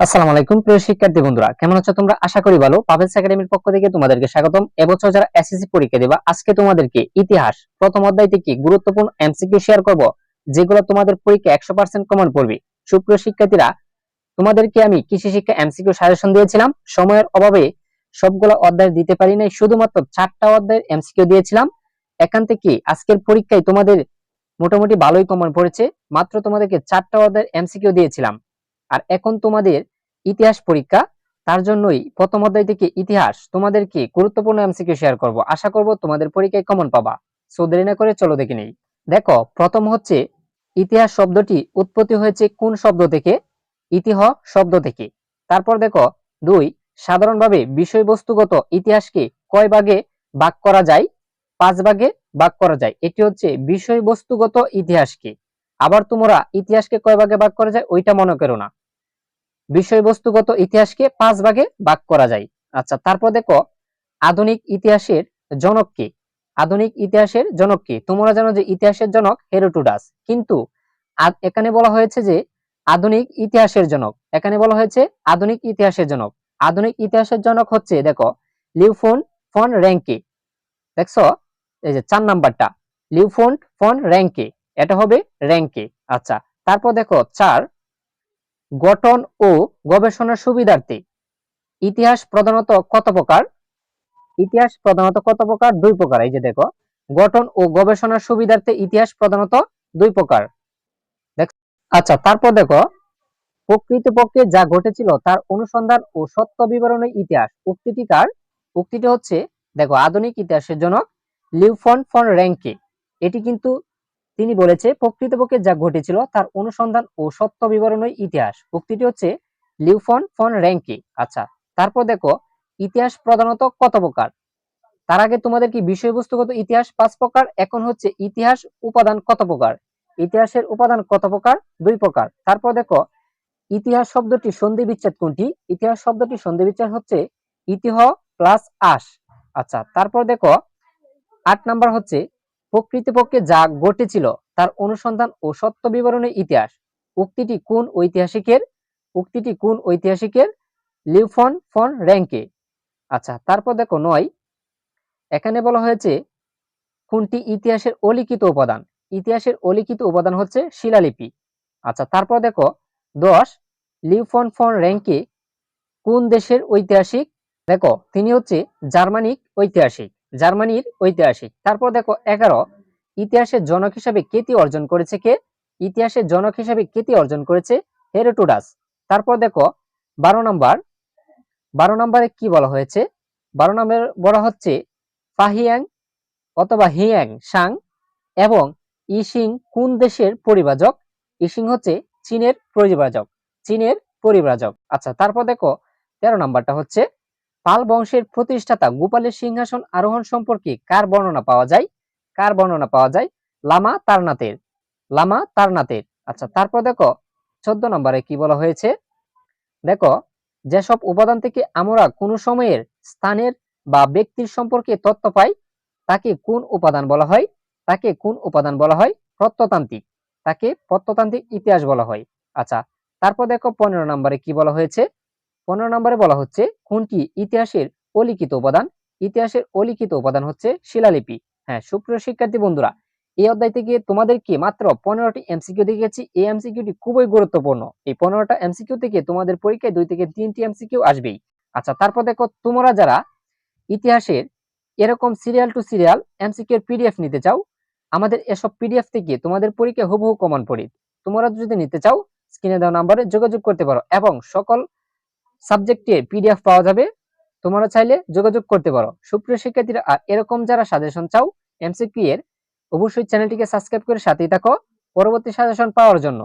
আসসালামু আলাইকুম, প্রিয় শিক্ষার্থী বন্ধুরা। কেমন আছো তোমরা? আশা করি ভালো। পাবেলস একাডেমির পক্ষ থেকে তোমাদেরকে স্বাগতম। এবছর যারা এসএসসি পরীক্ষা দেবা, আজকে তোমাদেরকে ইতিহাস, প্রথম অধ্যায় থেকে গুরুত্বপূর্ণ এমসিকিউ শেয়ার করব, যেগুলো তোমাদের পরীক্ষা একশো পার্সেন্ট কমন পড়বে সুপ্রিয় শিক্ষার্থীরা, তোমাদেরকে আমি কৃষি শিক্ষা এমসিকিউ সাজেশন দিয়েছিলাম। সময়ের অভাবে সবগুলো অধ্যায় দিতে পারি নাই, শুধুমাত্র চারটা অধ্যায়ের এমসিকিউ দিয়েছিলাম। এখান থেকে আজকের পরীক্ষায় তোমাদের মোটামুটি ভালোই কমন পড়েছে। মাত্র তোমাদেরকে চারটা অধ্যায়ের এমসিকিউ দিয়েছিলাম। আর এখন তোমাদের ইতিহাস পরীক্ষা, তার জন্যই প্রথম অধ্যায় থেকে ইতিহাস তোমাদেরকে গুরুত্বপূর্ণ এমসিকিউ শেয়ার করব। আশা করব তোমাদের পরীক্ষায় কমন পাবা। সো দেরি না করে চলো দেখে নেই। দেখো, প্রথম হচ্ছে ইতিহাস শব্দটি উৎপত্তি হয়েছে কোন শব্দ থেকে? ইতিহ শব্দ থেকে। তারপর দেখো, দুই, সাধারণভাবে বিষয়বস্তুগত ইতিহাসকে কয় ভাগে ভাগ করা যায়? পাঁচ ভাগে ভাগ করা যায়। এটি হচ্ছে বিষয়বস্তুগত ইতিহাসকে। আবার তোমরা ইতিহাসকে কয় ভাগে ভাগ করা যায়? ওইটা মনে করো না। বিষয়বস্তুগত ইতিহাসকে পাঁচ ভাগে ভাগ করা যায়। আচ্ছা তারপর দেখো, আধুনিক ইতিহাসের জনক কে? আধুনিক ইতিহাসের জনক কে? তোমরা জানো যে ইতিহাসের জনক হেরোটুডাস কিন্তু এখানে বলা হয়েছে যে আধুনিক ইতিহাসের জনক। এখানে বলা হয়েছে আধুনিক ইতিহাসের জনক। আধুনিক ইতিহাসের জনক হচ্ছে, দেখো, লিউফোন ফন র্যাঙ্কে। দেখছ? এই যে চার নাম্বারটা। লিউফোন ফন র্যাঙ্কে। এটা হবে র্যাঙ্কে। আচ্ছা তারপর দেখো, চার। গঠন ও গবেষণার সুবিধার্থে। ইতিহাস প্রধানত কত প্রকার? ইতিহাস প্রধানত কত প্রকার? দুই প্রকার। এই যে দেখো, গঠন ও গবেষণার সুবিধার্থে ইতিহাস প্রধানত দুই প্রকার। আচ্ছা তারপর দেখো, প্রকৃতপক্ষে যা ঘটেছিল তার অনুসন্ধান ও সত্য বিবরণের ইতিহাস। উক্তিটি কার? উক্তিটি হচ্ছে, দেখো, আধুনিক ইতিহাসের জনক লিউফন ফন র্যাঙ্কে। এটি কিন্তু তিনি বলেছে, প্রকৃতপক্ষে যা ঘটেছিল তার অনুসন্ধান ও সত্য বিবরণই ইতিহাস। উক্তিটি হচ্ছে লিউফন ফন র্যাঙ্কি। আচ্ছা তারপর দেখো, ইতিহাস প্রধানত কত প্রকার? তার আগে তোমাদের কি বিষয়বস্তুগত ইতিহাস পাঁচ প্রকার? এখন হচ্ছে, ইতিহাস উপাদান কত প্রকার? ইতিহাসের উপাদান কত প্রকার? দুই প্রকার। তারপর দেখো, ইতিহাস শব্দটি সন্ধি বিচ্ছেদ কোনটি? ইতিহাস শব্দটি সন্ধি বিচ্ছেদ হচ্ছে, ইতিহ প্লাস আস। আচ্ছা তারপর দেখো, আট নাম্বার হচ্ছে প্রকৃতপক্ষে যা ঘটেছিল তার অনুসন্ধান ও সত্য বিবরণের ইতিহাস। উক্তিটি কোন ঐতিহাসিকের? উক্তিটি কোন ঐতিহাসিকের? লিউফন ফন র্যাঙ্কে। আচ্ছা তারপর দেখো নয়। এখানে বলা হয়েছে কোনটি ইতিহাসের অলিখিত উপাদান? ইতিহাসের অলিখিত উপাদান হচ্ছে শিলালিপি। আচ্ছা তারপর দেখো দশ। লিউফন ফন র্যাঙ্কে কোন দেশের ঐতিহাসিক? দেখো, তিনি হচ্ছে জার্মানিক ঐতিহাসিক। জার্মানির ঐতিহাসিক। তারপর দেখো, এগারো। ইতিহাসের জনক হিসাবে খ্যাতি অর্জন করেছে কে? ইতিহাসের জনক হিসাবে খ্যাতি অর্জন করেছে হেরোটুডাস তারপর দেখো, বারো নম্বর। বারো নম্বরে কি বলা হয়েছে? বারো নম্বর বলা হচ্ছে ফাহিয়াং অথবা হিয়াং সাং এবং ইসিং কোন দেশের পরিবাজক ইসিং হচ্ছে চীনের পরিবাজক চীনের পরিব্রাজক। আচ্ছা তারপর দেখো, তেরো নাম্বারটা হচ্ছে পাল বংশের প্রতিষ্ঠাতা গোপালের সিংহাসন আরোহণ সম্পর্কে কার বর্ণনা পাওয়া যায়? কার বর্ণনা পাওয়া যায়? লামা তারনাথের। লামা তারনাথের। আচ্ছা তারপর দেখো, চোদ্দ নম্বরে কি বলা হয়েছে? দেখো, যেসব উপাদান থেকে আমরা কোনো সময়ের স্থানের বা ব্যক্তির সম্পর্কে তথ্য পাই, তাকে কোন উপাদান বলা হয়? তাকে কোন উপাদান বলা হয়? প্রত্নতান্ত্রিক তাকে প্রত্নতান্ত্রিক ইতিহাস বলা হয়। আচ্ছা তারপর দেখো পনেরো নম্বরে কি বলা হয়েছে? পনেরো নম্বরে বলা হচ্ছে কোনটি ইতিহাসের অলিখিত উপাদান। ইতিহাসের অলিখিত উপাদান হচ্ছে শিলালিপি। হ্যাঁ সুপ্রিয় শিক্ষার্থী বন্ধুরা, এই অধ্যায় থেকে তোমাদেরকে মাত্র পনেরোটি এমসিকিউ দেখেছি এই এমসিকিউটি খুবই গুরুত্বপূর্ণ। এই পনেরোটা এমসিকিউ থেকে তোমাদের পরীক্ষায় দুই থেকে তিনটি এমসিকিউ আসবেই। আচ্ছা তারপর দেখো, তোমরা যারা ইতিহাসের এরকম serial to serial MCQ PDF নিতে চাও, আমাদের এসব পিডিএফ থেকে তোমাদের পরীক্ষায় হুবহু কমন পড়ি। তোমরা যদি নিতে চাও স্ক্রিনে দেওয়া নাম্বারে যোগাযোগ করতে পারো এবং সকল সাবজেক্টে পিডিএফ পাওয়া যাবে। তোমরা চাইলে যোগাযোগ করতে পারো। সুপ্রিয় শিক্ষার্থীরা, আর এরকম যারা সাজেশন চাও এমসিকিউ এর, অবশ্যই চ্যানেলটিকে সাবস্ক্রাইব করে সাথেই থাকো। পরবর্তী সাজেশন পাওয়ার জন্য।